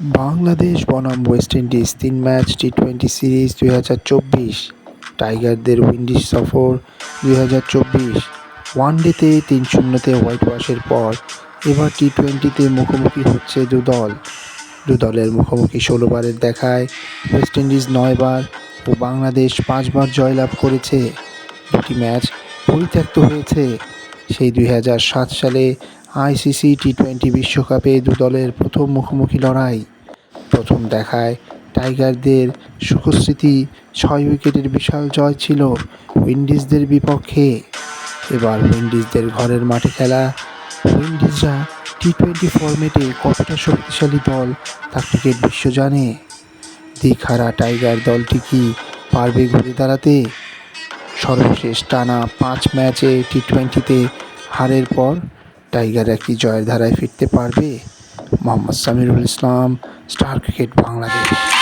বাংলাদেশ বনাম West Indies তিন match T twenty series দুই হাজার চব্বিশ। টাইগারদের উইন্ডিজ সফর দুই হাজার চব্বিশ। ওয়ানডেতে তিন শূন্যতে হোয়াইট ওয়াশের পর, এবার টি টোয়েন্টিতে মুখোমুখি হচ্ছে দু দল। দু দলের মুখোমুখি ষোলোবারের দেখায় ওয়েস্ট ইন্ডিজ নয়বার ও বাংলাদেশ পাঁচবার জয়লাভ করেছে। দুটি ম্যাচ পরিত্যক্ত হয়েছে। সেই দুই হাজার সাত সালে আইসিসি টি টোয়েন্টি বিশ্বকাপে দু দলের প্রথম মুখোমুখি লড়াই। প্রথম দেখায় টাইগারদের সুখস্মৃতি, ছয় উইকেটের বিশাল জয় ছিল উইন্ডিজদের বিপক্ষে। এবার উইন্ডিজদের ঘরের মাঠে খেলা। উইন্ডিজরা টি টোয়েন্টি ফরম্যাটে কতটা শক্তিশালী দল, তা ক্রিকেট বিশ্ব জানে। দিকহারা টাইগার দলটি কি পারবে ঘুরে দাঁড়াতে? সর্বশেষ টানা পাঁচ ম্যাচে টি টোয়েন্টিতে হারের পর টাইগার কি জয়ের ধারায় ফিরতে পারবে। Mohammad Samirul Islam Star Cricket Bangladesh.